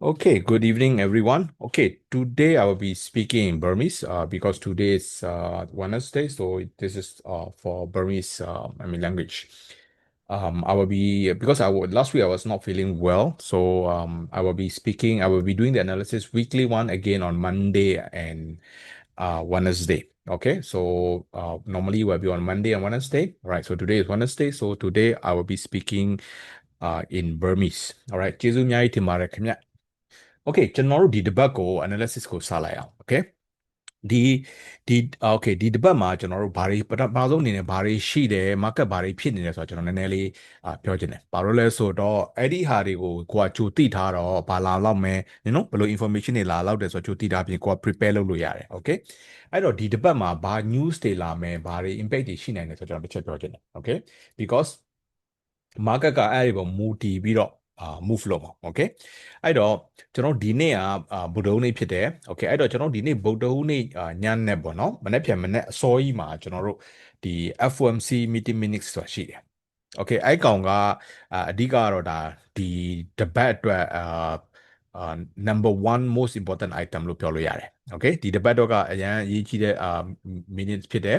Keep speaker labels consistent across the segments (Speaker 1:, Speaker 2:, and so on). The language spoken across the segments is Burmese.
Speaker 1: Okay. Good evening, everyone. Okay, today I will be speaking in Burmese uh, because today is uh, Wednesday, so this is uh, for Burmese, uh, I mean, language. Um, I will be because I would last week I was not feeling well, so um, I will be speaking. I will be doing the analysis weekly one again on Monday and uh, Wednesday. Okay, so uh, normally we'll be on Monday and Wednesday. right? so today is Wednesday, so today I will be speaking uh, in Burmese. All right, ကျေးဇူးအများကြီးတင်ပါတယ်ခင်ဗျ။ Okay ကျွန်တော်တို့ဒီ debate ကို analysis ကိုစလိုက်အောင် Okay ဒီဒီ okay ဒီ debate မှာကျွန်တော်တို့ဘာတွေပထမဆုံးအနေနဲ့ဘာတွေရှိတယ် market ဘာတွေဖြစ်နေလဲဆိုတော့ကျွန်တော်နည်းနည်းလေးအာပြောချင်တယ်။ဘာလို့လဲဆိုတော့အဲ့ဒီဟာတွေကိုကိုကကြိုသိထားတော့ဘာလာလောက်မယ်နော်ဘယ်လို information တွေလာလောက်တယ်ဆိုတော့ကြိုသိထားပြင်ကိုက prepare လုပ်လို့ရတယ် Okay အဲ့တော့ဒီ debate မှာဘာ news တွေလာမယ်ဘာတွေ impact တွေရှိနိုင်တယ်ဆိုတော့ကျွန်တော်တစ်ချက်ပြောချင်တယ် Okay because market ကအဲ့ဒီပေါ်မူတည်ပြီးတော့အာ move လုပ်မှာ okay အဲ့တော့ကျွန်တော်ဒီနေ့ကအာဗုဒ္ဓဟူးနေ့ဖြစ်တယ် okay အဲ့တော့ကျွန်တော်ဒီနေ့ဗုဒ္ဓဟူးနေ့အာညနေပေါ့နော်မနေ့ပြန်မနေ့အစောကြီးမှာကျွန်တော်တို့ဒီ FOMC meeting minutes ဆိုတာရှိတယ် okay အဲ့ကောင်ကအာအဓိကကတော့ဒါဒီ debate အတွက်အာအာ number 1 most important item လို့ပြောလို့ရတယ် okay ဒီ debate တော့ကအရန်အရေးကြီးတဲ့အာ minutes ဖြစ်တယ်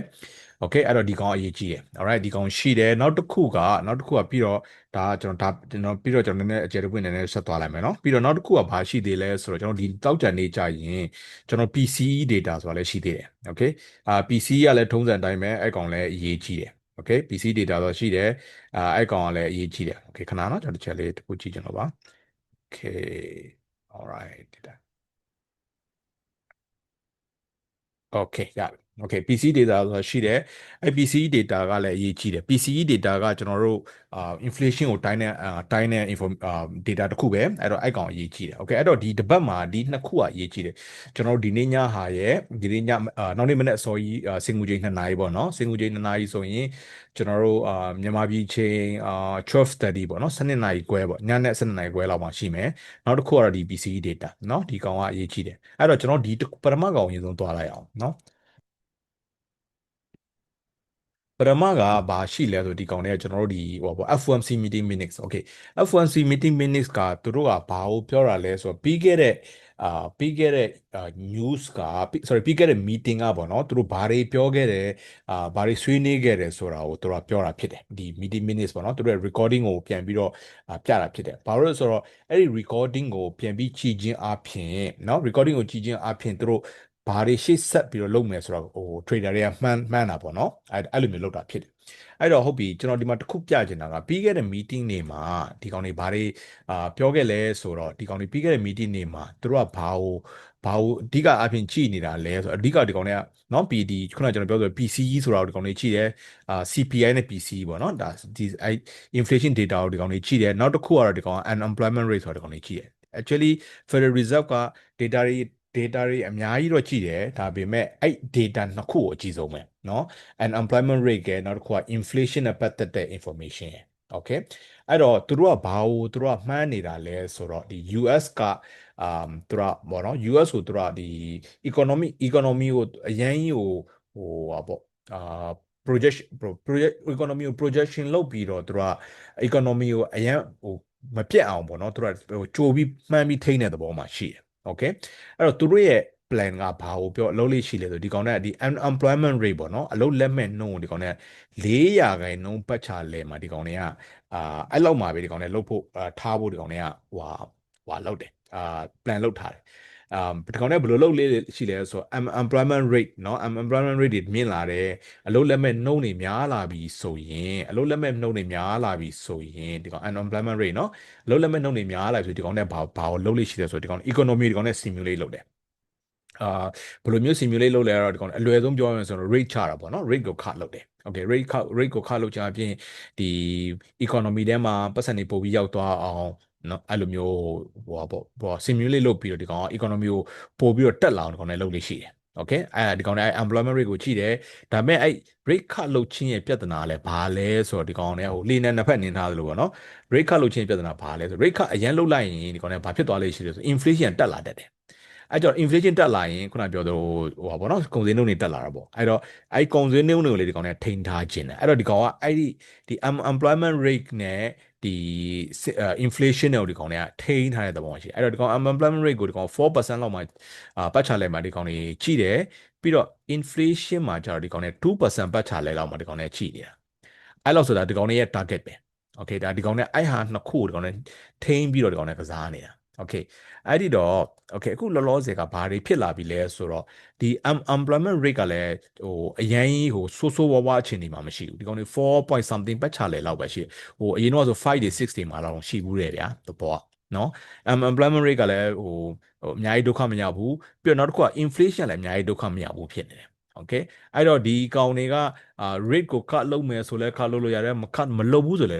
Speaker 1: okay အဲ့တော့ဒီကောင်အရေးကြီးတယ် alright ဒီကောင်ရှိတယ်နောက်တစ်ခုကနောက်တစ်ခုကပြီးတော့ဒါကျွန်တော်ဒါကျွန်တော်ပြီးတော့ကျွန်တော်နည်းနည်းအကျယ်တပွင့်နည်းနည်းဆက်သွားလိုက်မယ်နော်ပြီးတော့နောက်တစ်ခုကဘာရှိသေးလဲဆိုတော့ကျွန်တော်ဒီတောက်ကြံနေကြရင်ကျွန်တော် PCE data ဆိုတာလည်းရှိသေးတယ် okay အာ PCE ကလည်းထုံးစံတိုင်းပဲအဲ့ကောင်လည်းအရေးကြီးတယ် okay PC data ဆိုရှိတယ်အာအဲ့ကောင်ကလည်းအရေးကြီးတယ် okay ခဏနော်ကျွန်တော်တစ်ချက်လေးတစ်ခုကြည့်ကြတော့ပါ okay all right data okay ရပြီ okay PC data ဆိုတာရှိတယ်အဲ့ PC data ကလည်းအရေးကြီးတယ် PC data ကကျွန်တော်တို့အာ inflation ကိုတိုင်းတဲ့အာတိုင်းတဲ့ info အာ data တစ်ခုပဲအဲ့တော့အဲ့ကောင်အရေးကြီးတယ် okay အဲ့တော့ဒီတပတ်မှာဒီနှစ်ခုကအရေးကြီးတယ်ကျွန်တော်တို့ဒီနေ့ညဟာရဲ့ဒီနေ့ညအာနောက်နေ့မနေ့အစောကြီးအာစင်ကူချိန်2နာရီပေါ့နော်စင်ကူချိန်2နာရီဆိုရင်ကျွန်တော်တို့အာမြန်မာပြည်ချိန်အာ12:30ပေါ့နော်12နာရီခွဲပေါ့ညနေ12နာရီခွဲလောက်မှာရှိမယ်နောက်တစ်ခုကတော့ဒီ PC data เนาะဒီကောင်ကအရေးကြီးတယ်အဲ့တော့ကျွန်တော်ဒီပထမကောင်အရင်ဆုံးသွားလိုက်အောင်เนาะ ပထမကဘာရှိလဲဆိုဒီကောင်တွေကကျွန်တော်တို့ဒီဟိုပေါ့ FOMC meeting minutes okay FOMC meeting minutes ကသူတို့ကဘာကိုပြောတာလဲဆိုတော့ပြီးခဲ့တဲ့အာပြီးခဲ့တဲ့ news က sorry ပြီးခဲ့တဲ့ meeting ကပေါ့နော်သူတို့ဘာတွေပြောခဲ့တယ်အာဘာတွေဆွေးနွေးခဲ့တယ်ဆိုတာကိုသူတို့ကပြောတာဖြစ်တယ်ဒီ meeting minutes ပေါ့နော်သူတို့ရဲ့ recording ကိုပြန်ပြီးတော့ပြတာဖြစ်တယ်ဘာလို့လဲဆိုတော့အဲ့ဒီ recording ကိုပြန်ပြီးကြည့်ခြင်းအပြင်နော် recording ကိုကြည့်ခြင်းအပြင်သူတို့ ဘာတွေရှေ့ဆက်ပြီးတော့လုပ်မယ်ဆိုတော့ဟို trader တွေကမှန်းမှန်းတာပေါ့နော်အဲ့အဲ့လိုမျိုးလုပ်တာဖြစ်တယ်အဲ့တော့ဟုတ်ပြီကျွန်တော်ဒီမှာတစ်ခုပြချင်တာကပြီးခဲ့တဲ့ meeting နေမှာဒီကောင်တွေဘာတွေအာပြောခဲ့လဲဆိုတော့ဒီကောင်တွေပြီးခဲ့တဲ့ meeting နေမှာသူတို့ကဘာကိုဘာကိုအဓိကအဖြစ်ကြည့်နေတာလဲဆိုတော့အဓိကဒီကောင်တွေကနော် PD ခုနကကျွန်တော်ပြောဆို PCE ဆိုတာကိုဒီကောင်တွေကြည့်တယ်အာ CPI နဲ့ PCE ပေါ့နော်ဒါဒီအဲ inflation data ကိုဒီကောင်တွေကြည့်တယ်နောက်တစ်ခုကတော့ဒီကောင် unemployment rate ဆိုတာဒီကောင်တွေကြည့်တယ် actually Federal Reserve က data တွေ data တွေအများကြီးတော့ကြည့်တယ်ဒါပေမဲ့အဲ့ data နှစ်ခုကိုအကြည့်ဆုံးပဲเนาะ unemployment rate ကနောက်တစ်ခုက inflation နဲ့ပတ်သက်တဲ့ information ရယ် okay အဲ့တော့သူတို့ကဘာကိုသူတို့ကမှန်းနေတာလဲဆိုတော့ဒီ US ကအာသူတို့ကဘောနော် US ကိုသူတို့ကဒီ economy economy ကိုအရင်ကြီးကိုဟိုဟာပေါ့အာ project project economy ကို projection လုပ်ပြီးတော့သူတို့က economy ကိုအရင်ဟိုမပြတ်အောင်ပေါ့နော်သူတို့ကဟိုကြိုပြီးမှန်းပြီးထိန်းတဲ့သဘောမှာရှိတယ် okay အဲ့တော့သူတို့ရဲ့ plan ကဘာကိုပြောအလုပ်လေးရှိလဲဆိုဒီကောင်နဲ့ဒီ unemployment rate ပေါ့နော်အလုပ်လက်မဲ့နှုန်းကိုဒီကောင်နဲ့4ရာခိုင်နှုန်းပတ်ချလဲမှာဒီကောင်တွေကအာအဲ့လောက်မှာပဲဒီကောင်နဲ့လှုပ်ဖို့ထားဖို့ဒီကောင်တွေကဟွာဟွာလောက်တယ်အာ plan လုပ်ထားတယ် အာဒီကောင်နဲ့ဘယ်လိုလုပ်လေးရှိလဲဆိုတော့ unemployment rate เนาะ unemployment rate တွေမြင့်လာတယ်အလုပ်လက်မဲ့နှုန်းတွေများလာပြီဆိုရင်အလုပ်လက်မဲ့နှုန်းတွေများလာပြီဆိုရင်ဒီကောင် unemployment rate เนาะအလုပ်လက်မဲ့နှုန်းတွေများလာပြီဆိုဒီကောင်နဲ့ဘာဘာကိုလုပ်လေးရှိလဲဆိုတော့ဒီကောင် economy ဒီကောင်နဲ့ simulate လုပ်တယ်အာဘယ်လိုမျိုး simulate လုပ်လဲတော့ဒီကောင်အလွယ်ဆုံးပြောရမယ်ဆိုတော့ rate ချတာပေါ့နော် rate ကို cut လုပ်တယ် okay rate cut rate ကို cut လုပ်ချအပြင်ဒီ economy ထဲမှာပတ်စံတွေပို့ပြီးရောက်သွားအောင် နော်အဲ့လိုမျိုးဟိုပေါ့ဟို simulate လုပ်ပြီးတော့ဒီကောင် economy ကိုပို့ပြီးတော့တက်လာအောင်ဒီကောင်လည်းလုပ်လို့ရှိတယ် okay အဲဒီကောင်နဲ့ employment rate ကိုကြည့်တယ်ဒါပေမဲ့အဲ့ rate cut လုပ်ခြင်းရဲ့ပြဿနာလည်းဘာလဲဆိုတော့ဒီကောင်နဲ့ဟိုလေနဲ့နှစ်ဖက်နင်းထားသလိုပေါ့နော် rate cut လုပ်ခြင်းပြဿနာဘာလဲဆို rate cut အရင်လုပ်လိုက်ရင်ဒီကောင်နဲ့ဘာဖြစ်သွားလိမ့်ရှိလဲဆို inflation တက်လာတတ်တယ်အဲ့တော့ inflation တက်လာရင်ခုနပြောသလိုဟိုပါဘောနော်ကုန်စည်နှုန်းတွေတက်လာတာပေါ့အဲ့တော့အဲ့ကုန်စည်နှုန်းတွေကိုလေဒီကောင်နဲ့ထိန်းထားခြင်းတယ်အဲ့တော့ဒီကောင်ကအဲ့ဒီဒီ unemployment rate နဲ့ ဒီ inflation တွေကိုဒီကောင်တွေကထိန်းထားတဲ့သဘောရှိအဲ့တော့ဒီကောင် unemployment rate ကိုဒီကောင်4%လောက်မှပတ်ချလဲမှာဒီကောင်တွေကြီးတယ်ပြီးတော့ inflation မှာကျတော့ဒီကောင်တွေ2%ပတ်ချလဲလောက်မှဒီကောင်တွေကြီးနေတာအဲ့လောက်ဆိုတာဒီကောင်တွေရဲ့ target ပဲ okay ဒါဒီကောင်တွေအဲ့ဟာနှစ်ခုဒီကောင်တွေထိန်းပြီးတော့ဒီကောင်တွေကစားနေတာ okay အဲ့ဒီတော့ okay အခုလောလောဆယ်ကဘာတွေဖြစ်လာပြီလဲဆိုတော့ဒီ unemployment rate ကလည်းဟိုအရင်ဟိုဆိုးဆိုးဝါးဝါးအခြေအနေမှာမရှိဘူးဒီကောင်တွေ4 something ပတ်ချလဲလောက်ပဲရှိဟိုအရင်တော့ဆို5တွေ6တွေမှာတော့ရှိဘူးတယ်ဗျာတဘောနော် unemployment rate ကလည်းဟိုဟိုအများကြီးဒုက္ခမရောက်ဘူးပြီးတော့နောက်တစ်ခုက inflation လည်းအများကြီးဒုက္ခမရောက်ဘူးဖြစ်နေတယ် okay အဲ့တော့ဒီကောင်တွေက rate ကို cut လုပ်မယ်ဆိုလဲ cut လုပ်လို့ရတယ်မ cut မလုပ်ဘူးဆိုလဲ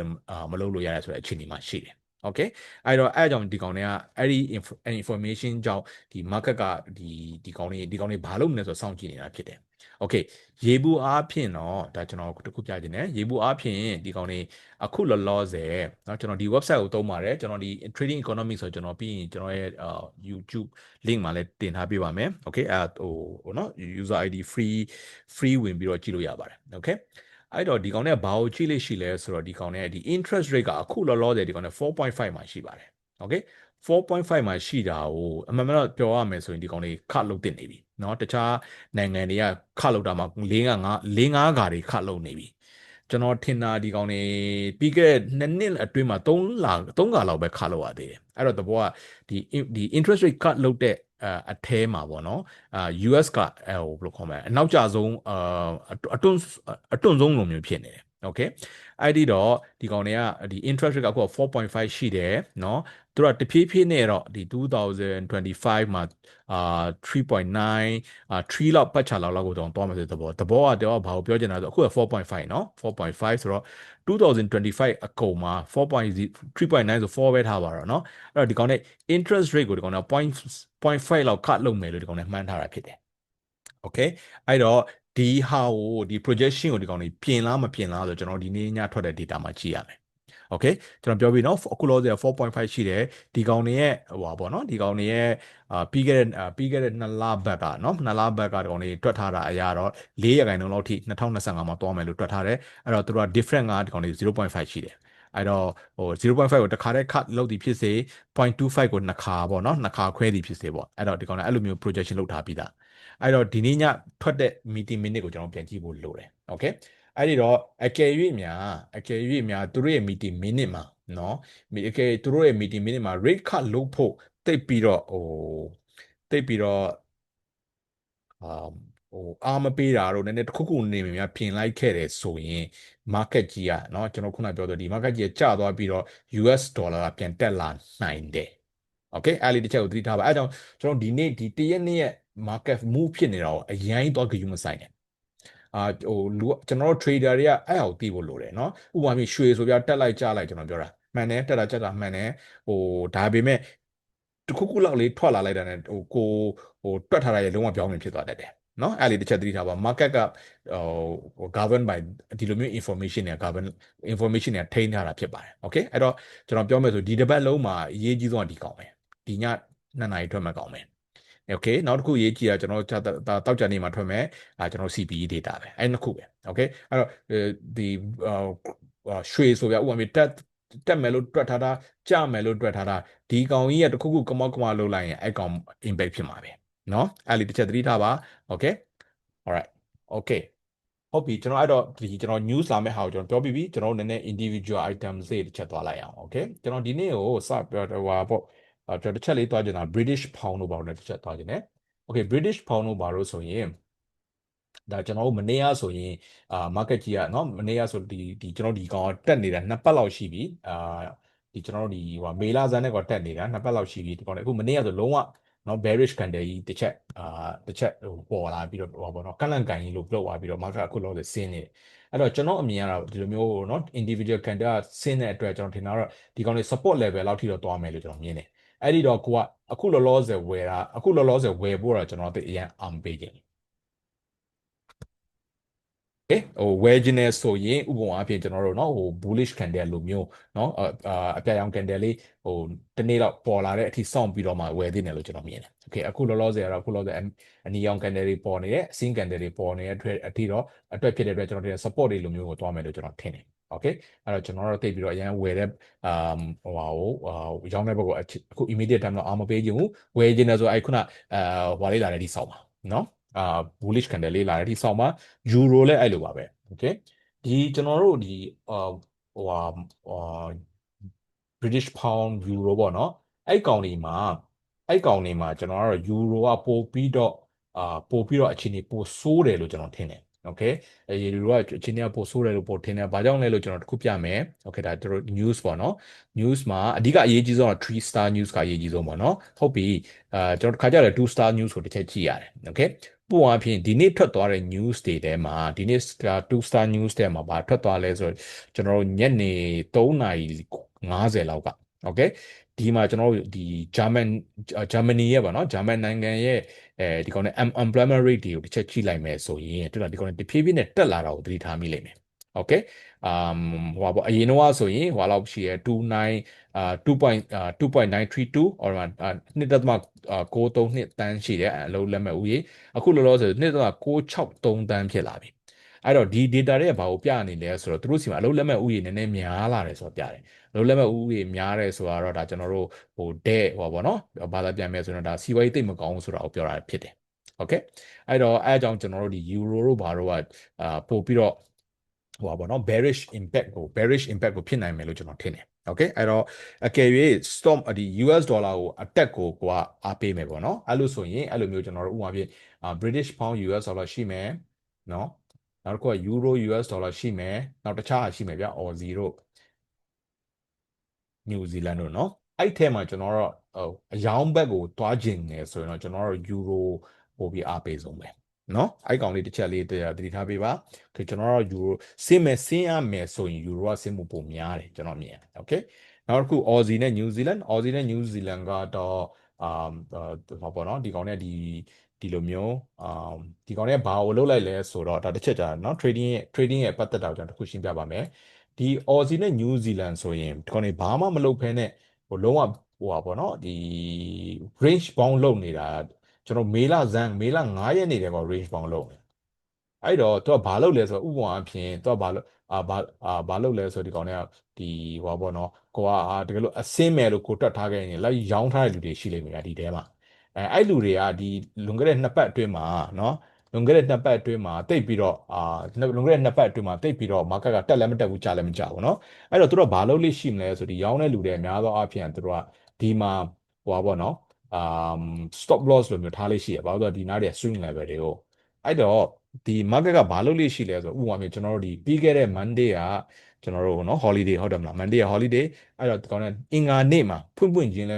Speaker 1: မလုပ်လို့ရတယ်ဆိုတဲ့အခြေအနေမှာရှိတယ် โอเคအဲ့တော့အဲ့အကြောင်းဒီကောင်တွေကအဲ့ဒီ information ကြောင့်ဒီ market ကဒီဒီကောင်တွေဒီကောင်တွေဘာလုပ်မလဲဆိုတော့စောင့်ကြည့်နေတာဖြစ်တယ်โอเคရေဘူးအားဖြင့်တော့ဒါကျွန်တော်တခုပြခြင်းနဲ့ရေဘူးအားဖြင့်ဒီကောင်တွေအခုလောလောဆယ်เนาะကျွန်တော်ဒီ website ကိုသုံးပါတယ်ကျွန်တော်ဒီ trading economics ဆိုကျွန်တော်ပြီးရင်ကျွန်တော်ရဲ့ YouTube link မှာလည်းတင်ထားပေးပါမယ်โอเคအဲဟိုဟိုเนาะ user ID free free ဝင်ပြီးတော့ကြည့်လို့ရပါတယ်โอเค အဲ့တော့ဒီကောင်နဲ့ဘာကိုကြည့်လို့ရှိလဲဆိုတော့ဒီကောင်နဲ့ဒီ interest rate ကအခုလောလောဆယ်ဒီကောင်နဲ့4.5မှာရှိပါတယ်โอเค4.5မှာရှိတာကိုအမှန်မှန်တော့ပြောရမယ်ဆိုရင်ဒီကောင်တွေခတ်လုပ်တင်နေပြီเนาะတခြားနိုင်ငံတွေကခတ်လုပ်တာမှာ၄၅၄၅ကာတွေခတ်လုပ်နေပြီကျွန်တော်ထင်တာဒီကောင်တွေပြီးခဲ့တဲ့နှစ်နှစ်အတွင်းမှာ3လ3ကာလောက်ပဲခတ်လုပ်ရသေးတယ်အဲ့တော့တဘောကဒီဒီ interest rate cut လုပ်တဲ့ အထဲမှာပေါ့နော်အာ US ကဟိုဘယ်လိုခေါ်မလဲအနောက်ကျဆုံးအာအတွန်းအတွန်းဆုံးလိုမျိုးဖြစ်နေတယ် โอเคအဲ့ဒီတော့ဒီကောင်တွေကဒီ interest rate ကအခု4.5ရှိတယ်เนาะသူကတဖြည်းဖြည်းနဲ့တော့ဒီ2025မှာအာ3.9အာ3လောက်ပတ်ချလောက်လောက်ကိုတော့သွားမှာဆိုတဲ့သဘောသဘောကတော့ဘာကိုပြောချင်တာဆိုအခုက4.5เนาะ4.5ဆိုတော့2025အကုန်မှာ4.0 3.9ဆို4ပဲထားပါတော့เนาะအဲ့တော့ဒီကောင်နဲ့ interest rate ကိုဒီကောင်က0.5လောက် cut လုပ်မယ်လို့ဒီကောင်နဲ့မှန်းထားတာဖြစ်တယ် okay အဲ့တော့ ဒီဟာကိုဒီ projection ကိုဒီကောင်တွေပြင်လားမပြင်လားဆိုတော့ကျွန်တော်ဒီနေ့ညထွက်တဲ့ data မှာကြည့်ရမယ် okay ကျွန်တော်ပြောပြီးနော်အခုလောဆယ်4.5ရှိတယ်ဒီကောင်တွေရဲ့ဟိုပါဗောနော်ဒီကောင်တွေရဲ့အာပြီးခဲ့တဲ့ပြီးခဲ့တဲ့2လဘက်ကနော်2လဘက်ကဒီကောင်တွေတွက်ထားတာအရာတော့4ရာခိုင်နှုန်းလောက်ထိ2025မှာသွားမယ်လို့တွက်ထားတယ်အဲ့တော့သူတို့က different ကဒီကောင်တွေ0.5ရှိတယ်အဲ့တော့ဟို0.5ကိုတစ်ခါတည်း cut လုပ်သည်ဖြစ်စေ0.25ကိုနှစ်ခါပေါ့နော်နှစ်ခါခွဲသည်ဖြစ်စေပေါ့အဲ့တော့ဒီကောင်လည်းအဲ့လိုမျိုး projection လုပ်ထားပြီးသား အဲ့တော့ဒီနေ့ညထွက်တဲ့ meeting minute ကိုကျွန်တော်ပြန်ကြည့်ဖို့လိုတယ်โอเคအဲ့ဒီတော့အကယ်၍များအကယ်၍များသူတို့ရဲ့ meeting minute မှာเนาะအကယ်သူတို့ရဲ့ meeting minuteမှာ rate cut လုပ်ဖို့တိတ်ပြီးတော့ဟိုတိတ်ပြီးတော့အာဟိုအားမပေးတာတော့နည်းနည်းတစ်ခုခုနေမြများပြင်လိုက်ခဲ့တယ်ဆိုရင် market ကြီးอ่ะเนาะကျွန်တော်ခုနပြောတော့ဒီ market ကြီးကျသွားပြီးတော့ US ဒေါ်လာကပြန်တက်လာနိုင်တယ်โอเคအဲ့ဒီတစ်ချက်ကိုသတိထားပါအဲကြောင့်ကျွန်တော်ဒီနေ့ဒီတရက်နေ့ရဲ့ market move ဖြစ်နေတာကိုအရင်တော့ကြည့်မဆိုင်နဲ့အာဟိုလူကျွန်တော်တို့ trader တွေကအဲ့ဟာကိုသိဖို့လိုတယ်เนาะဥပမာမျိုးရွှေဆိုပြတက်လိုက်ကြလိုက်ကျွန်တော်ပြောတာမှန်တယ်တက်တာကြက်တာမှန်တယ်ဟိုဒါပေမဲ့တခုခုလောက်လေးထွက်လာလိုက်တာ ਨੇ ဟိုကိုဟိုတွက်ထားတာရဲ့လုံးဝပြောင်းနေဖြစ်သွားတတ်တယ်နော်အဲ့လေတစ်ချက်သတိထားပါ market ကဟို govern by ဒီလိုမျိုး information တွေ govern information တွေထိန်းထားတာဖြစ်ပါတယ် okay အဲ့တော့ကျွန်တော်ပြောမယ်ဆိုဒီတစ်ပတ်လုံးမှာအရေးကြီးဆုံးကဒီကောင်ပဲဒီည2နာရီထွက်မဲ့ကောင်ပဲ okay နောက်တစ်ခုရေးကြည့်တာကျွန်တော်တောက်ကြနေမှာထွက်မယ်အဲကျွန်တော် CPE data ပဲအဲနှစ်ခုပဲ okay အဲ့တော့ဒီရွှေဆိုပြဥပမာတက်တက်မယ်လို့တွက်ထားတာကြမယ်လို့တွက်ထားတာဒီကောင်ကြီးကတခုခုကမောက်ကမလောက်လိုက်ရင်အဲကောင် impact ဖြစ်မှာပဲเนาะအဲ့ဒီတစ်ချက်သတိထားပါ okay alright okay ဟုတ်ပြီကျွန်တော်အဲ့တော့ဒီကျွန်တော် news လာမယ့်ဟာကိုကျွန်တော်ပြောပြီးပြီကျွန်တော်နည်းနည်း individual items တွေတစ်ချက်သွားလိုက်အောင် okay ကျွန်တော်ဒီနေ့ကိုစပြောဟိုပါပေါ့ ကျွန်တော်တစ်ချက်လေးသွားချင်တာ British pound လို့ပါလို့တစ်ချက်သွားချင်တယ် okay British pound လို့ပါလို့ဆိုရင်ဒါကျွန်တော်တို့မနေ့ကဆိုရင်အာ market ကြီးကเนาะမနေ့ကဆိုဒီဒီကျွန်တော်ဒီကောင်တက်နေတာနှစ်ပတ်လောက်ရှိပြီအာဒီကျွန်တော်တို့ဒီဟိုမေလာဇန်နဲ့ကတက်နေတာနှစ်ပတ်လောက်ရှိပြီဒီကောင်လည်းအခုမနေ့ကဆိုလုံးဝနော် bearish candle ကြီးတစ်ချက်အာတစ်ချက်ဟိုပေါ်လာပြီးတော့ဟောပေါ့နော်ကန့်လန့်ကန်ကြီးလို့ပြောသွားပြီးတော့ market အခုလောဆယ်ဆင်းနေတယ်အဲ့တော့ကျွန်တော်အမြင်ကတော့ဒီလိုမျိုးเนาะ individual candle ကဆင်းတဲ့အတွက်ကျွန်တော်ထင်တာတော့ဒီကောင်လေး support level လောက်ထိတော့သွားမယ်လို့ကျွန်တော်မြင်တယ် အဲ့ဒီတော့ကိုကအခုလောလောဆယ်ဝယ်တာအခုလောလောဆယ်ဝယ်ဖို့တော့ကျွန်တော်သိအရင်အောင်ပေးခြင်းဟို wedginess ဆိုရင်ဥပမာအဖြစ်ကျွန်တော်တို့เนาะဟို bullish candle လိုမျိုးเนาะအာအပြာရောင် candle လေးဟိုတနေ့တော့ပေါ်လာတဲ့အထိစောင့်ပြီးတော့မှဝယ်သင့်တယ်လို့ကျွန်တော်မြင်တယ်။ Okay အခုလောလောဆယ်ကတော့အခုလောဆယ်အနီရောင် candle တွေပေါ်နေတယ်အစင်း candle တွေပေါ်နေတဲ့အတွက်အထိတော့အတွက်ဖြစ်တဲ့အတွက်ကျွန်တော်တို့ support တွေလိုမျိုးကိုတွားမယ်လို့ကျွန်တော်ထင်တယ် okay အဲ့တော့ကျွန်တော်တို့သိပြီးတော့အရင်ဝယ်တဲ့အာဟိုဟာကိုအာရောင်းတဲ့ဘက်ကိုအခု immediate time တော့အာမပေးခြင်းဘူးဝယ်ခြင်းလဲဆိုအဲ့ခုနအာဟိုလေးလာတဲ့ဒီစောက်ပါနော်အာ bullish candle လေးလာတဲ့ဒီစောက်ပါ euro လည်းအဲ့လိုပါပဲ okay ဒီကျွန်တော်တို့ဒီအာဟိုဟာအာ British pound euro ပေါ့နော်အဲ့ကောင်တွေမှာအဲ့ကောင်တွေမှာကျွန်တော်ကတော့ euro ကပို့ပြီးတော့အာပို့ပြီးတော့အခြေအနေပိုဆိုးတယ်လို့ကျွန်တော်ထင်တယ် โอเคအဲရေလူကအချင်းတွေကပို့ဆိုးတယ်လို့ပို့ထင်တယ်။ဘာကြောင့်လဲလို့ကျွန်တော်တခုပြမယ်။ Okay ဒါတို့ news ပေါ့နော်။ news မှာအဓိကအရေးကြီးဆုံးက3 star news ကအရေးကြီးဆုံးပေါ့နော်။ဟုတ်ပြီ။အာကျွန်တော်တစ်ခါကြတယ်2 star news ကိုတစ်ချက်ကြည့်ရတယ်။ Okay ပို့အဖြစ်ဒီနေ့ထွက်သွားတဲ့ news တွေထဲမှာဒီနေ့2 star news ထဲမှာဘာထွက်သွားလဲဆိုတော့ကျွန်တော်တို့ညနေ3:50လောက်က Okay ဒီမှာကျွန်တော်တို့ဒီ German Germany ရဲ့ပေါ့နော် German နိုင်ငံရဲ့အဲဒီကောင်နဲ့ unemployment rate တွေကိုတစ်ချက်ကြည့်လိုက်မယ်ဆိုရင်တော်တော်ဒီကောင်နဲ့တဖြည်းဖြည်းနဲ့တက်လာတာကိုသတိထားမိလိမ့်မယ်။ Okay အမ်ဟိုပါပေါ့အရင်တော့ဆိုရင်ဟိုလောက်ရှိရ29အာ2.2.932 or 2.632တန်းရှိတယ်အလုံးလက်မဲ့ဦးရေအခုလောလောဆယ်2.663တန်းဖြစ်လာပြီ အဲ့တော့ဒီ data တွေကဘာကိုပြနေလဲဆိုတော့သူတို့စီမှာအလုံးလက်မဲ့ဥယျာဉ်နည်းနည်းများလာတယ်ဆိုတော့ပြတယ်အလုံးလက်မဲ့ဥယျာဉ်များတယ်ဆိုတော့ဒါကျွန်တော်တို့ဟိုတဲ့ဟောပါနော်ဘာသာပြန်မယ်ဆိုတော့ဒါစီဝိုင်းတိတ်မကောင်းဆိုတာကိုပြောတာဖြစ်တယ်โอเคအဲ့တော့အဲအကြောင်းကျွန်တော်တို့ဒီ euro တို့ဘာတို့ကအာပို့ပြီးတော့ဟိုပါနော် bearish impact ကို bearish impact ကိုဖြစ်နိုင်မယ်လို့ကျွန်တော်ထင်တယ်โอเคအဲ့တော့အကယ်၍ storm ဒီ US dollar ကို attack ကိုကိုကအားပေးမယ်ပေါ့နော်အဲ့လိုဆိုရင်အဲ့လိုမျိုးကျွန်တော်တို့ဥပမာဖြင့် British pound US dollar ရှိမယ်နော် နောက်တစ်ခုက euro US dollar ရှိမယ်နောက်တခြားရှိမယ်ဗျ Aussie တို့ New Zealand တို့နော်အဲ့ထဲမှာကျွန်တော်တို့အယောင်းဘက်ကိုတွားကျင်နေဆိုရင်တော့ကျွန်တော်တို့ euro ပို့ပြီးအားပေးဆုံးပဲနော်အဲ့ကောင်လေးတစ်ချက်လေးတတိထားပေးပါခေကျွန်တော်တို့ euro စင်းမယ်စင်းရမယ်ဆိုရင် euro ကစင်းမှုပုံများတယ်ကျွန်တော်မြင် okay နောက်တစ်ခု Aussie နဲ့ New Zealand Aussie နဲ့ New Zealand ကတော့အာဟောပေါ့နော်ဒီကောင်နဲ့ဒီ ဒီလိုမျိုးအာဒီကောင်နဲ့ဘာကိုလုပ်လိုက်လဲဆိုတော့ဒါတစ်ချက်ကြာနော် trading ရဲ့ trading ရဲ့ပတ်သက်တာကိုကျွန်တော်တစ်ခုရှင်းပြပါမယ်ဒီ Aussie နဲ့ New Zealand ဆိုရင်ဒီကောင်တွေဘာမှမလုပ်ဖဲနဲ့ဟိုလုံးဝဟိုပါပေါ့နော်ဒီ range bound လုပ်နေတာကျွန်တော်မေလဇန်မေလ9ရက်နေ့တည်းက range bound လုပ်နေအဲ့တော့သူကဘာလုပ်လဲဆိုတော့ဥပမာအဖြစ်သူကဘာလုပ်အာဘာအာဘာလုပ်လဲဆိုဒီကောင်တွေကဒီဟိုပါပေါ့နော်ကိုကအာတကယ်လို့အစင်းမယ်လို့ကိုတွက်ထားခဲ့ရင်လိုက်ရောင်းထားတဲ့လူတွေရှိလိမ့်မယ်ဒီထဲမှာ အဲအဲ့လူတွေကဒီလွန်ခဲ့တဲ့နှစ်ပတ်အတွင်းမှာနော်လွန်ခဲ့တဲ့နှစ်ပတ်အတွင်းမှာတိတ်ပြီးတော့အာလွန်ခဲ့တဲ့နှစ်ပတ်အတွင်းမှာတိတ်ပြီးတော့ market ကတက်လည်းမတက်ဘူးကျလည်းမကျဘူးเนาะအဲ့တော့သူတို့ဘာလုပ်လိမ့်ရှိမလဲဆိုဒီရောင်းတဲ့လူတွေအများသောအားဖြင့်သူတို့ကဒီမှာဟိုပါပေါ့နော်အာ stop loss လို့မျိုးထားလိမ့်ရှိရဘာလို့လဲဒီနားတွေ swing level တွေကိုအဲ့တော့ဒီ market ကဘာလုပ်လိမ့်ရှိလဲဆိုဥပမာမျိုးကျွန်တော်တို့ဒီပြီးခဲ့တဲ့ Monday ကကျွန်တော်တို့เนาะ holiday ဟုတ်တယ်မလား Monday က holiday အဲ့တော့ဒီကောင်နဲ့အင်္ဂါနေ့မှာဖွင့်ဖွင့်ချင်းလဲ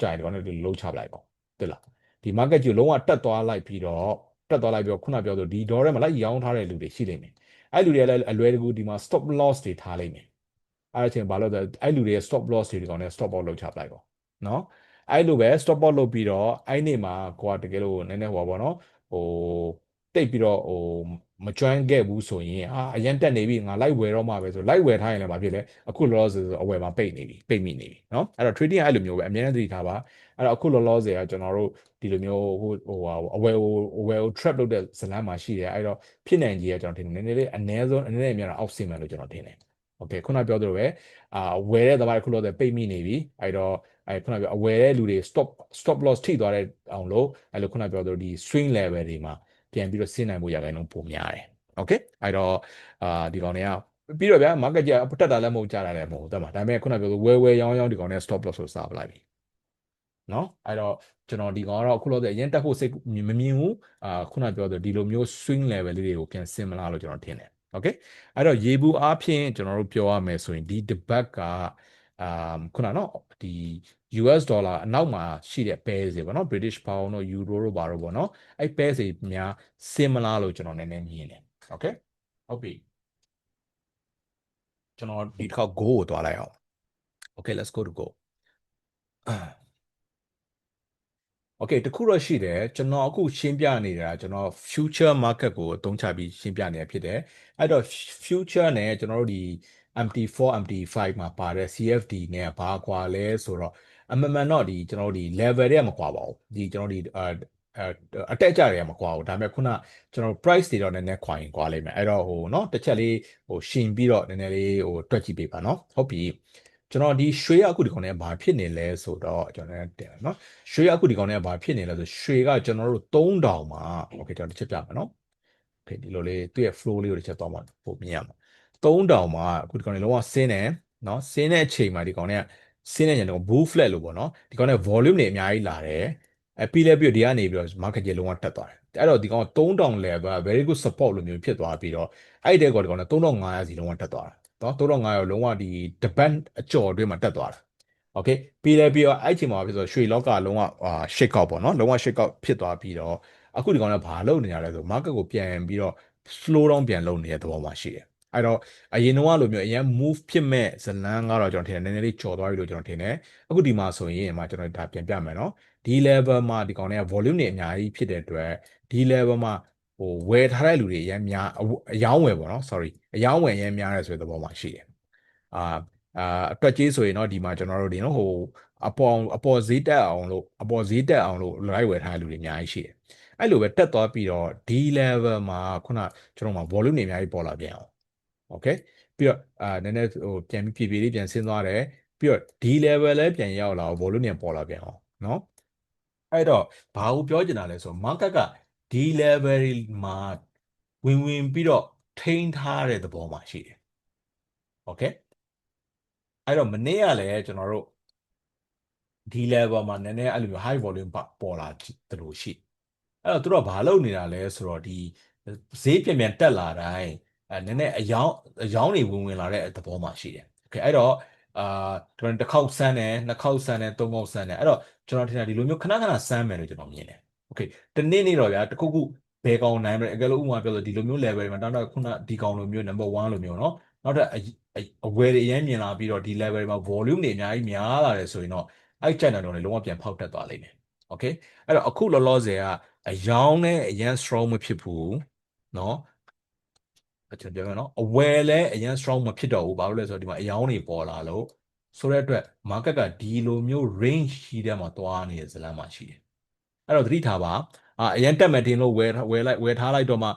Speaker 1: ကြိုင်ဒီကောင်နဲ့လှုပ်ချပလိုက်ပေါ့ 对လားဒီ market ကြီးလုံးဝတက်သွားလိုက်ပြီးတော့တက်သွားလိုက်ပြီးတော့ခုနပြောသလိုဒီ door ထဲမှာလိုက်ရောင်းထားတဲ့လူတွေရှိနေတယ်အဲ့လူတွေကလည်းအလွယ်တကူဒီမှာ stop loss တွေထားလိုက်မယ်အဲ့အချိန်ဘာလို့လဲအဲ့လူတွေရဲ့ stop loss တွေဒီကောင်နဲ့ stop out လုပ်ချပလိုက်ပေါ့နော်အဲ့လိုပဲ stop out လုပ်ပြီးတော့အဲ့နေ့မှာကိုကတကယ်လို့နည်းနည်းဟောပါတော့ဟိုတိတ်ပြီးတော့ဟို မကျွမ်းခဲ့ဘူးဆိုရင်အာအရင်တက်နေပြီငါလိုက်ဝယ်တော့မှပဲဆိုလိုက်ဝယ်ထားရင်လည်းမဖြစ်လဲအခုလောလောဆယ်ဆိုအဝယ်မှာပိတ်နေပြီပိတ်မိနေပြီเนาะအဲ့တော့ trading ကအဲ့လိုမျိုးပဲအများနဲ့သတိထားပါအဲ့တော့အခုလောလောဆယ်ကကျွန်တော်တို့ဒီလိုမျိုးဟိုဟိုအဝယ်ကိုအဝယ်ကို trap လုပ်တဲ့ဇလန်းမှာရှိတယ်အဲ့တော့ဖြစ်နိုင်ကြီးကကျွန်တော်ထင်တယ်နည်းနည်းလေးအနည်းဆုံးအနည်းနဲ့အများတော့အောက်ဆင်းမယ်လို့ကျွန်တော်ထင်တယ်โอเคခုနပြောသလိုပဲအာဝယ်တဲ့သမားတွေခုလောဆယ်ပိတ်မိနေပြီအဲ့တော့အဲ့ခုနပြောအဝယ်တဲ့လူတွေ stop stop loss ထိသွားတဲ့အောင်လို့အဲ့လိုခုနပြောသလိုဒီ swing level တွေမှာ ပြန်ပြီးတော့ဆင်းနိုင်ဖို့ရခိုင်နှုန်းပိုများတယ်โอเคအဲ့တော့အာဒီကောင်တွေကပြီးတော့ဗျာ market ကြီးတက်တာလည်းမဟုတ်ကြတာလည်းမဟုတ်တယ်မှာဒါပေမဲ့ခုနပြောလို့ဝယ်ဝယ်ရောင်းရောင်းဒီကောင်တွေ stop loss ဆိုစားပလိုက်ပြီနော်အဲ့တော့ကျွန်တော်ဒီကောင်ကတော့အခုလောတဲ့အရင်တက်ဖို့စိတ်မမြင်ဘူးအာခုနပြောသလိုဒီလိုမျိုး swing level လေးတွေကိုပြန်ဆင်မလားလို့ကျွန်တော်ထင်တယ်โอเคအဲ့တော့ရေဘူးအားဖြင့်ကျွန်တော်တို့ပြောရမယ်ဆိုရင်ဒီ debate ကအာခုနနော်ဒီ US ဒေါ်လာအနောက်မှာရှိတဲ့ pair တွေပေါ့နော် British pound တို့ euro တို့ဘာတို့ပေါ့နော်အဲ့ pair တွေများ similar လို့ကျွန်တော်နည်းနည်းမြင်တယ် okay ဟုတ်ပြီကျွန်တော်ဒီတစ်ခေါက် go ကိုသွားလိုက်အောင် okay let's go to go okay တခုတော့ရှိတယ်ကျွန်တော်အခုရှင်းပြနေတာကျွန်တော် future market ကိုအသုံးချပြီးရှင်းပြနေတာဖြစ်တယ်အဲ့တော့ future နဲ့ကျွန်တော်တို့ဒီ MT4 MT5 မှာပါတဲ့ CFD နဲ့ဘာကွာလဲဆိုတော့ အမှန်မှန်တော့ဒီကျွန်တော်တို့ဒီ level တွေကမကွာပါဘူးဒီကျွန်တော်တို့ဒီ အဲအတက်ကြတွေကမကွာဘူးဒါပေမဲ့ခုနကျွန်တော် price တွေတော့နည်းနည်းခွာရင်ကွာလိမ့်မယ်အဲ့တော့ဟိုเนาะတစ်ချက်လေးဟိုရှင်ပြီးတော့နည်းနည်းလေးဟိုတွက်ကြည့်ပေးပါเนาะဟုတ်ပြီကျွန်တော်ဒီရွှေရအခုဒီကောင်နဲ့ဘာဖြစ်နေလဲဆိုတော့ကျွန်တော်လည်းတင်เนาะရွှေရအခုဒီကောင်နဲ့ဘာဖြစ်နေလဲဆိုရွှေကကျွန်တော်တို့3000မှာ okay ကျွန်တော်တစ်ချက်ပြမယ်เนาะ okay ဒီလိုလေးသူ့ရဲ့ flow လေးကိုတစ်ချက်သွားမှပိုမြင်ရမှာ3000မှာအခုဒီကောင်နဲ့လုံးဝဆင်းတယ်เนาะဆင်းတဲ့အချိန်မှာဒီကောင်နဲ့ ဆင်းတဲ့ညတော့ bull flat လို့ပေါ့နော်ဒီကောင်က volume တွေအများကြီးလာတယ်အဲပြီးလဲပြီးတော့ဒီကနေပြီးတော့ market ကြီးလုံးဝတက်သွားတယ်အဲ့တော့ဒီကောင်က3000 level very good support လို့မျိုးဖြစ်သွားပြီးတော့အဲ့ဒီတဲ့ကောင်က3500စီလုံးဝတက်သွားတာနော်3500ရောလုံးဝဒီတပတ်အကျော်အတွင်းမှာတက်သွားတာ okay ပြီးလဲပြီးတော့အဲ့ချိန်မှာဖြစ်ဆိုရွှေလောက်ကလုံးဝ shake out ပေါ့နော်လုံးဝ shake out ဖြစ်သွားပြီးတော့အခုဒီကောင်ကဘာလုပ်နေရလဲဆို market ကိုပြန်ပြီးတော့ slow down ပြန်လုပ်နေတဲ့သဘောမှာရှိတယ် အဲ့တော့အရင်တော့လိုမျိုးအရင် move ဖြစ်မဲ့ဇလန်းကတော့ကျွန်တော်ထင်တယ်နည်းနည်းလေးကြော်သွားပြီလို့ကျွန်တော်ထင်တယ်အခုဒီမှာဆိုရင်မှာကျွန်တော်ဒါပြန်ပြမယ်နော်ဒီ level မှာဒီကောင်တွေက volume တွေအများကြီးဖြစ်တဲ့အတွက်ဒီ level မှာဟိုဝယ်ထားတဲ့လူတွေအရင်များအယောင်းဝယ်ပေါ့နော် sorry အယောင်းဝယ်အရင်များတယ်ဆိုတဲ့သဘောမှာရှိတယ်အာအာအတွက်ကြီးဆိုရင်တော့ဒီမှာကျွန်တော်တို့ဒီနော်ဟိုအပေါ်အပေါ်ဈေးတက်အောင်လို့အပေါ်ဈေးတက်အောင်လို့ live ဝယ်ထားတဲ့လူတွေအများကြီးရှိတယ်အဲ့လိုပဲတက်သွားပြီးတော့ဒီ level မှာခုနကျွန်တော်မှာ volume တွေအများကြီးပေါ်လာပြန်အောင် okay ပြီးတော့အာနည်းနည်းဟိုပြန်ပြီးဖြည်းဖြည်းလေးပြန်ဆင်းသွားတယ်ပြီးတော့ဒီ level လည်းပြန်ရောက်လာအောင် volume ပြန်ပေါ်လာပြန်အောင်เนาะအဲ့တော့ဘာကိုပြောချင်တာလဲဆိုတော့ market ကဒီ level မှာဝင်ဝင်ပြီးတော့ထိန်းထားတဲ့သဘောမှာရှိတယ် okay အဲ့တော့မနေ့ကလည်းကျွန်တော်တို့ဒီ level မှာနည်းနည်းအဲ့လိုမျိုး high volume ပေါ်လာတယ်လို့ရှိအဲ့တော့သူတို့ကဘာလုပ်နေတာလဲဆိုတော့ဒီဈေးပြန်ပြန်တက်လာတိုင်း အဲနည်းနည်းအယောင်းအယောင်းတွေဝင်ဝင်လာတဲ့သဘောမှာရှိတယ်โอเคအဲ့တော့အာကျွန်တော်တစ်ခေါက်ဆန်းတယ်နှစ်ခေါက်ဆန်းတယ်သုံးခေါက်ဆန်းတယ်အဲ့တော့ကျွန်တော်ထင်တာဒီလိုမျိုးခဏခဏဆန်းမယ်လို့ကျွန်တော်မြင်တယ်โอเคတနေ့နေ့တော့ဗျာတခုခုဘယ်ကောင်နိုင်မလဲအကယ်လို့ဥပမာပြောလို့ဒီလိုမျိုး level တွေမှာတောက်တော့ခုနဒီကောင်လိုမျိုး number 1လိုမျိုးเนาะနောက်ထပ်အဝယ်တွေအရင်မြင်လာပြီးတော့ဒီ level တွေမှာ volume တွေအများကြီးများလာတယ်ဆိုရင်တော့အဲ့ channel တွေလုံးဝပြန်ဖောက်တက်သွားလိမ့်မယ်โอเคအဲ့တော့အခုလောလောဆယ်ကအယောင်းနဲ့အရင် strong မဖြစ်ဘူးเนาะ ကျွန်တော်ပြောမယ်နော်အဝယ်လည်းအရင် strong မဖြစ်တော့ဘူးဘာလို့လဲဆိုတော့ဒီမှာအယောင်းတွေပေါ်လာလို့ဆိုတဲ့အတွက် market ကဒီလိုမျိုး range ရှိတဲ့မှာသွားနေတဲ့ဇလန်မှာရှိတယ်အဲ့တော့သတိထားပါအာအရင်တက်မယ်တင်လို့ဝယ်ဝယ်လိုက်ဝယ်ထားလိုက်တော့မှ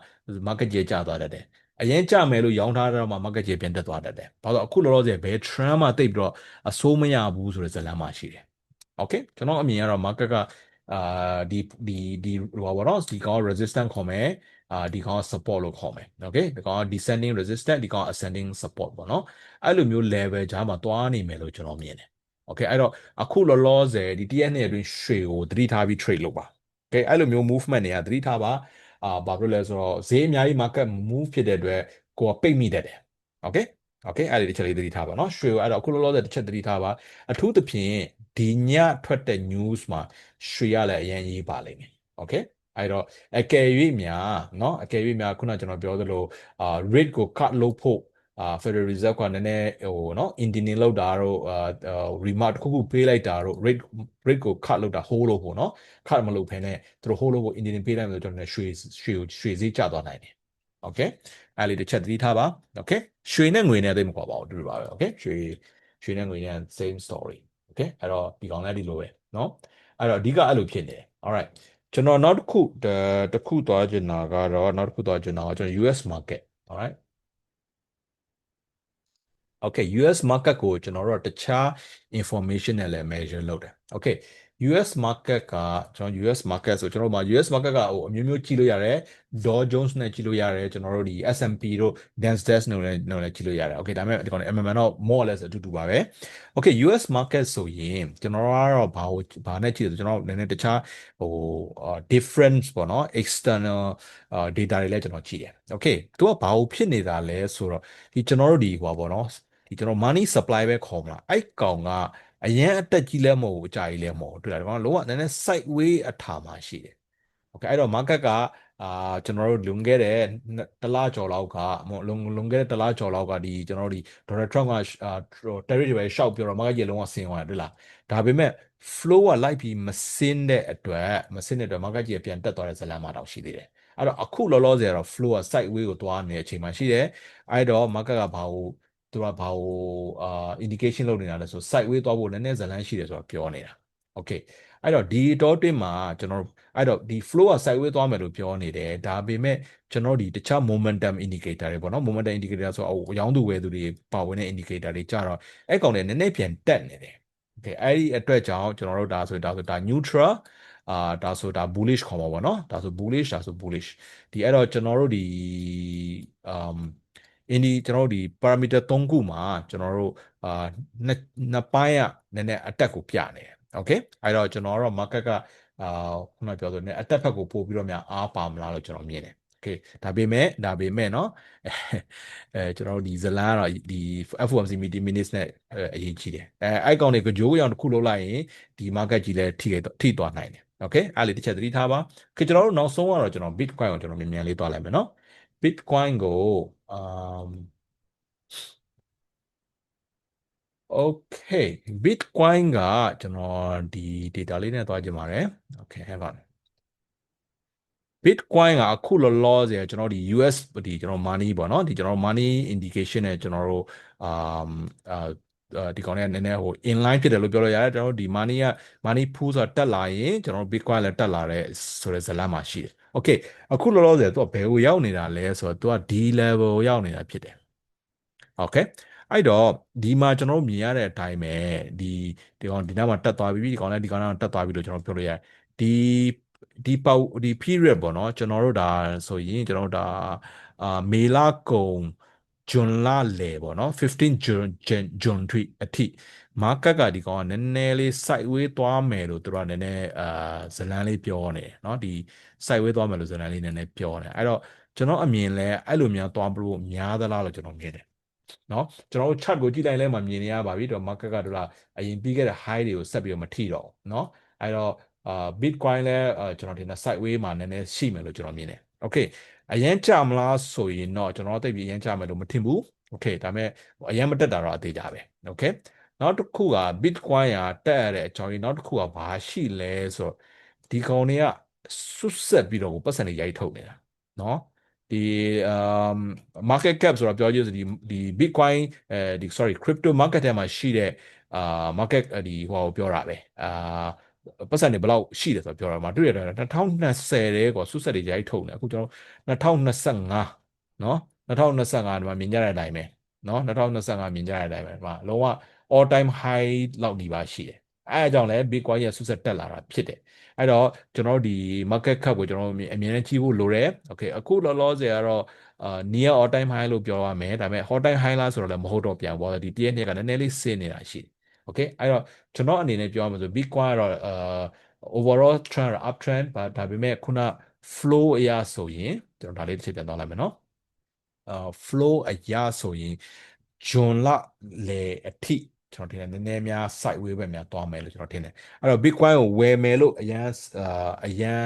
Speaker 1: market ကြီးကျသွားတတ်တယ်အရင်ကြမယ်လို့ရောင်းထားတော့မှ market ကြီးပြန်တက်သွားတတ်တယ်ဘာလို့အခုလောလောဆယ်ဘယ် trend မှာတိတ်ပြီးတော့အဆိုးမရဘူးဆိုတဲ့ဇလန်မှာရှိတယ် okay ကျွန်တော်အမြင်ကတော့ market ကအာဒီဒီဒီဟိုပါတော့ဒီကောင် resistance ခေါ်မယ် အာဒီကောင် support လို့ခေါ်မယ် okay ဒီကောင် descending resistance ဒီကောင် ascending support ပေါ့နော်အဲ့လိုမျိုး level ကြားမှာတွားနေမယ်လို့ကျွန်တော်မြင်တယ် okay အဲ့တော့အခုလောလောဆယ်ဒီတရက်နှစ်အတွင်းရွှေကိုသတိထားပြီး trade လုပ်ပါ okay အဲ့လိုမျိုး movement တွေကသတိထားပါအာဘာဖြစ်လဲဆိုတော့ဈေးအများကြီး market move ဖြစ်တဲ့အတွက်ကိုကပိတ်မိတတ်တယ် okay okay အဲ့ဒီတစ်ချက်လေးသတိထားပါเนาะရွှေကိုအဲ့တော့အခုလောလောဆယ်တစ်ချက်သတိထားပါအထူးသဖြင့်ဒီညထွက်တဲ့ news မှာရွှေရလည်းအရင်ရေးပါလိမ့်မယ် okay အဲ့တော့အကယ်၍များเนาะအကယ်၍များခုနကျွန်တော်ပြောသလိုအာ rate ကို cut လုပ်ဖို့အာ Federal Reserve ကနည်းနည်းဟိုเนาะ indicating လောက်တာတော့အာ remark တစ်ခုခုပေးလိုက်တာတော့ rate rate ကို cut လုပ်တာ hold လို့ပေါ့เนาะ cut မလုပ်ဖ ೇನೆ သူတို့ hold လို့ကို indicating ပေးလိုက်မယ်ဆိုကျွန်တော်ရွှေရွှေရွှေဈေးကျသွားနိုင်တယ် okay အဲ့လေးတစ်ချက်သတိထားပါ okay ရွှေနဲ့ငွေနဲ့သိမကွာပါဘူးတူတူပါပဲ okay ရွှေရွှေနဲ့ငွေနဲ့ same story okay အဲ့တော့ဒီကောင်လည်းဒီလိုပဲเนาะအဲ့တော့အဓိကအဲ့လိုဖြစ်နေတယ် alright ကျွန်တော်နောက်တစ်ခုတစ်ခုသွားချင်တာကတော့နောက်တစ်ခုသွားချင်တာကကျွန်တော် US market alright okay US market ကိုကျွန်တော်တို့တခြား information နဲ့လည်း measure လုပ်တယ် okay US market ကကျွန်တော် US market ဆိုကျွန်တော်တို့မှာ US market ကဟိုအမျိုးမျိုးကြည့်လို့ရတယ် Dow Jones နဲ့ကြည့်လို့ရတယ်ကျွန်တော်တို့ဒီ S&P တို့ Nasdaq တို့လည်းတို့လည်းကြည့်လို့ရတယ် okay ဒါပေမဲ့ဒီကောင် MMN တော့ more or less အတူတူပါပဲ okay US market ဆိုရင်ကျွန်တော်ကတော့ဘာကိုဘာနဲ့ကြည့်လဲကျွန်တော်နည်းနည်းတခြားဟို difference ပေါ့နော် external data တွေလည်းကျွန်တော်ကြည့်တယ် okay သူကဘာကိုဖြစ်နေတာလဲဆိုတော့ဒီကျွန်တော်တို့ဒီဟိုပါပေါ့နော်ဒီကျွန်တော် money supply ပဲခေါ်မလားအဲ့ကောင်က အရင်အတက်ကြီးလည်းမဟုတ်ဘူးအကြာကြီးလည်းမဟုတ်ဘူးတွေ့လားဒီကောင်လုံးဝနည်းနည်း sideway အထာမှာရှိတယ်။ Okay အဲ့တော့ market ကအာကျွန်တော်တို့လွန်ခဲ့တဲ့တလကျော်လောက်ကလွန်လွန်ခဲ့တဲ့တလကျော်လောက်ကဒီကျွန်တော်တို့ဒီ Donald Trump ကအာ tariff တွေပဲရှောက်ပြောတော့ market ကြီးလုံးဝဆင်းသွားတယ်တွေ့လား။ဒါပေမဲ့ flow ကလိုက်ပြီးမဆင်းတဲ့အတွက်မဆင်းတဲ့အတွက် market ကြီးပြန်တက်သွားတဲ့ဇလန်မှာတောင်ရှိသေးတယ်။အဲ့တော့အခုလောလောဆယ်ကတော့ flow က sideway ကိုသွားနေတဲ့အချိန်မှာရှိတယ်။အဲ့တော့ market ကဘာကို သူကဘာကိုအာ indication လုပ်နေတာလဲဆို side way သွားဖို့နည်းနည်းဇလန်းရှိတယ်ဆိုတာပြောနေတာ okay အဲ့တော့ဒီတော့တွင်းမှာကျွန်တော်အဲ့တော့ဒီ flow က sideways သွားမယ်လို့ပြောနေတယ်ဒါပေမဲ့ကျွန်တော်ဒီတခြား momentum indicator တွေပေါ့နော် momentum indicator ဆိုတော့ရောင်းသူဝယ်သူတွေပါဝင်တဲ့ indicator တွေကြတော့အဲ့ကောင်တွေနည်းနည်းပြန်တက်နေတယ် okay အဲ့ဒီအတွက်ကြောင့်ကျွန်တော်တို့ဒါဆိုဒါဆိုဒါ neutral အာဒါဆိုဒါ bullish ခေါ်မှာပေါ့နော်ဒါဆို bullish ဒါဆို bullish ဒီအဲ့တော့ကျွန်တော်တို့ဒီ um အင်းဒီကျွန်တော်တို့ဒီ parameter 3ခုမှာကျွန်တော်တို့အာနှစ်နှစ်ပိုင်းကနည်းနည်းအတက်ကိုပြနေတယ် okay အဲ့တော့ကျွန်တော်တို့ market ကအာခုနပြောဆိုနေအတက်ဘက်ကိုပို့ပြီးတော့များအားပါမလားလို့ကျွန်တော်မြင်တယ် okay ဒါပေမဲ့ဒါပေမဲ့เนาะအဲကျွန်တော်တို့ဒီဇလန်ကတော့ဒီ FOMC meeting minutes နဲ့အရေးကြီးတယ်အဲအဲ့ကောင်တွေကိုဂျိုးရောင်တစ်ခုလုပ်လိုက်ရင်ဒီ market ကြီးလည်းထိထိသွားနိုင်တယ် okay အဲ့လေတစ်ချက်သတိထားပါခေကျွန်တော်တို့နောက်ဆုံးကတော့ကျွန်တော် bitcoin ကိုကျွန်တော်မြန်မြန်လေးသွားလိုက်မယ်เนาะ bitcoin ကို um okay bitcoin ကကျွန်တော်ဒီ data လေးနဲ့သွားကြည့်ပါတယ် okay have on Bitcoin ကအခုလောလောဆယ်ကျွန်တော်ဒီ US ဒီကျွန်တော် money ပေါ့နော်ဒီကျွန်တော် money indication နဲ့ကျွန်တော်တို့အာအာဒီကောင်လေးကနည်းနည်းဟို inline ဖြစ်တယ်လို့ပြောလို့ရတယ်ကျွန်တော်တို့ဒီ money က money pool ဆိုတာတက်လာရင်ကျွန်တော်တို့ Bitcoin လည်းတက်လာတဲ့ဆိုတဲ့ဇာတ်လမ်းမှာရှိတယ်။ Okay အခုလောလောဆယ်သူကဘယ်ကိုရောက်နေတာလဲဆိုတော့သူက D level ရောက်နေတာဖြစ်တယ်။ Okay အဲ့တော့ဒီမှာကျွန်တော်တို့မြင်ရတဲ့အတိုင်းပဲဒီဒီကောင်ဒီနားမှာတက်သွားပြီဒီကောင်လည်းဒီကောင်လည်းတက်သွားပြီလို့ကျွန်တော်ပြောလို့ရတယ်။ဒီဒီပေါဒီ period ပေါ့နော်ကျွန်တော်တို့ဒါဆိုရင်ကျွန်တော်တို့ဒါအာမေလကုံဂျွန်လလေပေါ့နော်15 June June 3အထိ market ကဒီကောင်ကနည်းနည်းလေး sideways သွားမယ်လို့သူတို့ကနည်းနည်းအာဇလန်းလေးပြောနေเนา စိုက်ဝဲသွားမယ်လို့ဇလန်လေးနည်းနည်းပြောတယ်အဲ့တော့ကျွန်တော်အမြင်လဲအဲ့လိုများသွားဖို့များသလားလို့ကျွန်တော်မြင်တယ်နော်ကျွန်တော်တို့ chart ကိုကြည့်လိုက်လဲမှမြင်နေရပါပြီတော့ market ကတို့လားအရင်ပြီးခဲ့တဲ့ high တွေကိုဆက်ပြီးတော့မထိတော့ဘူးနော်အဲ့တော့အာ bitcoin လဲကျွန်တော်ထင်တာ sideway မှာနည်းနည်းရှိမယ်လို့ကျွန်တော်မြင်တယ် okay အရင်ကြမလားဆိုရင်တော့ကျွန်တော်တိတ်ပြီးအရင်ကြမယ်လို့မထင်ဘူး okay ဒါပေမဲ့အရင်မတက်တာတော့အသေးကြပဲ okay နောက်တစ်ခုက bitcoin ကတက်ရတဲ့အကြောင်းရင်းနောက်တစ်ခုကဘာရှိလဲဆိုတော့ဒီကောင်တွေက ဆွတ်ဆက်ပြီးတော့ကိုပတ်စံတွေရိုက်ထုတ်နေတာနော်ဒီ um market cap ဆိုတာပြောကြည့်ဆိုဒီဒီ bitcoin အဲဒီ sorry crypto market ထဲမှာရှိတဲ့အာ market ဒီဟိုပြောတာပဲအာပတ်စံတွေဘယ်လောက်ရှိတယ်ဆိုတော့ပြောတာမှာတွေ့ရတယ်2020တဲ့ကောဆွတ်ဆက်တွေရိုက်ထုတ်နေအခုကျွန်တော်2025နော်2025ဒီမှာမြင်ကြတဲ့အတိုင်းပဲနော်2025မြင်ကြတဲ့အတိုင်းပဲဒီမှာလုံးဝ all time high လောက်ဒီပါရှိတယ် အဲအကြောင်းလဲ Bitcoin ရဲ့ဆုဆက်တက်လာတာဖြစ်တယ်အဲ့တော့ကျွန်တော်တို့ဒီ market cap ကိုကျွန်တော်တို့အမြင်နဲ့ကြည့်ဖို့လိုတယ် okay အခုလောလောဆယ်ကတော့အာ near all time high လို့ပြောရမယ်ဒါပေမဲ့ all time high လားဆိုတော့လည်းမဟုတ်တော့ပြန်ပေါ်ဒီတည့်နေ့ကနည်းနည်းလေးဆင်းနေတာရှိတယ် okay အဲ့တော့ကျွန်တော်အနေနဲ့ပြောရမှာဆို Bitcoin ကတော့အာ overall trend up trend ဘာဒါပေမဲ့ခုန flow အရာဆိုရင်ကျွန်တော်ဒါလေးတစ်ချက်ပြန်သွားလိုက်မယ်နော်အာ flow အရာဆိုရင်ဂျွန်လလေအထိ ကျွန်တော်ထင်တယ်နည်းနည်းများ sideways ပဲများသွားမယ်လို့ကျွန်တော်ထင်တယ်အဲ့တော့ Bitcoin ကိုဝယ်မယ်လို့အရန်အာအရန်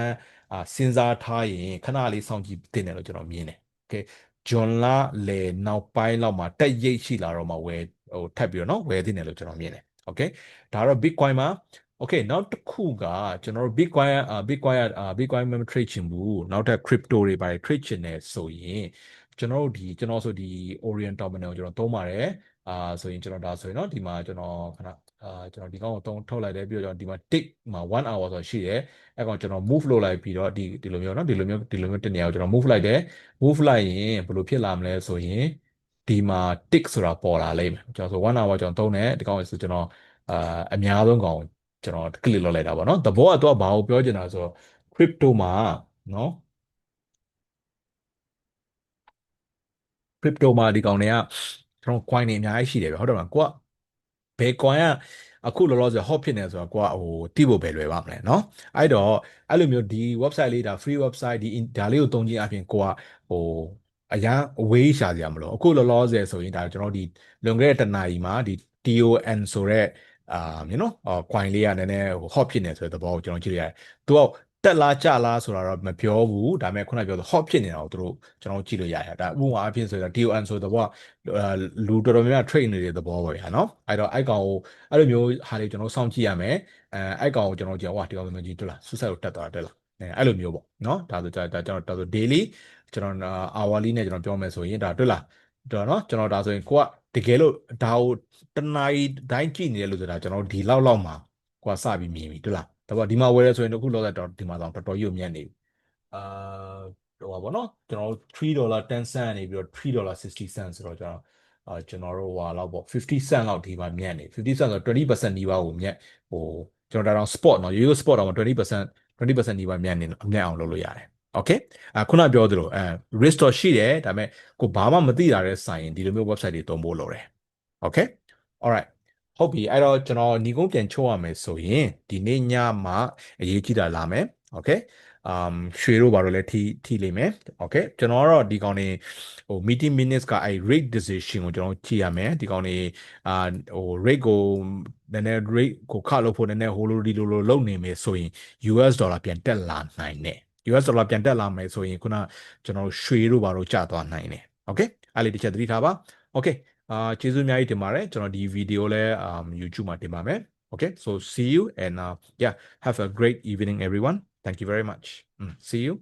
Speaker 1: အာစဉ်းစားထားရင်ခဏလေးစောင့်ကြည့်တင်တယ်လို့ကျွန်တော်မြင်တယ် okay ဂျွန်လလေနောက်ပိုင်းလောက်မှာတက်ရိတ်ရှိလာတော့မှဝယ်ဟိုထပ်ပြီးတော့เนาะဝယ်တင်တယ်လို့ကျွန်တော်မြင်တယ် okay ဒါတော့ Bitcoin မှာ okay နောက်တစ်ခုကကျွန်တော်တို့ Bitcoin အာ Bitcoin အာ Bitcoin မ trade ချင်ဘူးနောက်ထပ် crypto တွေပါ trade ချင်တယ်ဆိုရင်ကျွန်တော်တို့ဒီကျွန်တော်ဆိုဒီ Orient Terminal ကိုကျွန်တော်သုံးပါတယ် အာဆိုရင်ကျွန်တော်ဒါဆိုရင်เนาะဒီမှာကျွန်တော်ခဏအာကျွန်တော်ဒီကောင်ကိုသုံးထုတ်လိုက်တယ်ပြီးတော့ကျွန်တော်ဒီမှာ tick မှာ1 hour ဆိုရှိတယ်အဲ့ကောင်ကျွန်တော် move လုပ်လိုက်ပြီးတော့ဒီဒီလိုမျိုးเนาะဒီလိုမျိုးဒီလိုမျိုးတနေရာကိုကျွန်တော် move လိုက်တယ် move လိုက်ရင်ဘယ်လိုဖြစ်လာမလဲဆိုရင်ဒီမှာ tick ဆိုတာပေါ်လာလိမ့်မယ်ကျွန်တော်ဆို1 hour ကျွန်တော်သုံးတယ်ဒီကောင်ဆိုကျွန်တော်အာအများဆုံးကောင်ကျွန်တော် click လုပ်လိုက်တာပေါ့เนาะသဘောကတော့ဘာကိုပြောချင်တာဆိုတော့ crypto မှာเนาะ crypto မှာဒီကောင်တွေက ကျွန်တော် coin တွေအများကြီးရှိတယ်ဗျဟုတ်တယ်မလားကိုကဘယ် coin ကအခုလောလောဆယ် hot ဖြစ်နေဆိုတော့ကိုကဟိုတိဖို့ပဲလွယ်ပါမလဲเนาะအဲ့တော့အဲ့လိုမျိုးဒီ website လေးဒါ free website ဒီဒါလေးကိုသုံးခြင်းအပြင်ကိုကဟိုအရန်အဝေးရှာစရာမလိုအခုလောလောဆယ်ဆိုရင်ဒါကျွန်တော်ဒီလွန်ခဲ့တဲ့တနာရီမှာဒီ TON ဆိုတဲ့အာ you know အာ coin လေးကနည်းနည်းဟို hot ဖြစ်နေဆိုတဲ့သဘောကိုကျွန်တော်ကြည့်လိုက်ရတယ်သူက တက်လားကျလားဆိုတာတော့မပြောဘူးဒါပေမဲ့ခုနပြောဆို hot ဖြစ်နေတာကိုသူတို့ကျွန်တော်ကြည့်လို့ရတယ်ဒါဥပမာအဖြစ်ဆိုတော့ DON ဆိုတဲ့ဘောကလူတော်တော်များများ trade နေတဲ့သဘောပဲဗျာနော်အဲ့တော့အဲ့ကောင်ကိုအဲ့လိုမျိုးဟာတွေကျွန်တော်စောင့်ကြည့်ရမယ်အဲအဲ့ကောင်ကိုကျွန်တော်ကြည့်ဝါဒီကောင်မျိုးကြီးတွေ့လားဆူဆက်ကိုတက်သွားတက်လားအဲအဲ့လိုမျိုးပေါ့နော်ဒါဆိုဒါကျွန်တော်ဒါဆို daily ကျွန်တော် hourly နဲ့ကျွန်တော်ပြောမယ်ဆိုရင်ဒါတွေ့လားတော့เนาะကျွန်တော်ဒါဆိုရင်ကိုကတကယ်လို့ဒါကိုတနာရီတိုင်းကြည့်နေတယ်လို့ဆိုတာကျွန်တော်ဒီလောက်လောက်မှာ ကိုကစပြီးမြင်ပြီတွေ့လား ဒါပေမဲ့ဒီမှာဝယ်ရဆိုရင်တော့အခုလောကတော့ဒီမှာတော့တော်တော်ကြီးကိုမြတ်နေပြီအာဟိုပါဘောနော်ကျွန်တော်တို့3ဒေါ်လာ10 cent နေပြီးတော့3ဒေါ်လာ60 cent ဆိုတော့ကျွန်တော်အာကျွန်တော်တို့ဟွာလောက်ပေါ့50 cent လောက်ဒီမှာမြတ်နေ50 cent ဆိုတော့20%နီးပါးကိုမြတ်ဟိုကျွန်တော်ဒါတော့ spot နော်ရိုးရိုး spot တော့20% 20%နီးပါးမြတ်နေမြတ်အောင်လုပ်လို့ရတယ် okay အခုနပြောသလိုအဲ risk တော့ရှိတယ်ဒါပေမဲ့ကိုဘာမှမသိတာတဲ့ဆိုင်ရင်ဒီလိုမျိုး website တွေသုံးဖို့လိုတယ် okay alright ဟုတ်ပြီအဲ့တော့ကျွန်တော်ညီကုန်းပြန်ချုပ်ရမယ်ဆိုရင်ဒီနေ့ညမှာအရေးကြီးတာလာမယ် okay um ရွှေတို့ဘာလို့လဲထိထိလိမ့်မယ် okay ကျွန်တော်ကတော့ဒီကောင်နေဟို meeting minutes ကအဲ့ rate decision ကိုကျွန်တော်ကြည့်ရမယ်ဒီကောင်နေအာဟို rate ကိုနည်းနည်း rate ကိုခလို့ဖို့နည်းနည်းဟိုလိုဒီလိုလိုလုပ်နေမယ်ဆိုရင် US ဒေါ်လာပြန်တက်လာနိုင်တယ် US ဒေါ်လာပြန်တက်လာမယ်ဆိုရင်ခုနကျွန်တော်ရွှေတို့ဘာလို့ကျသွားနိုင်တယ် okay အဲ့လေးတစ်ချက်သတိထားပါ okay အာကျေးဇူးအများကြီးတင်ပါတယ်ကျွန်တော်ဒီဗီဒီယိုလဲ um YouTube မှာတင်ပါမယ် okay so see you and uh, yeah have a great evening everyone thank you very much mm, see you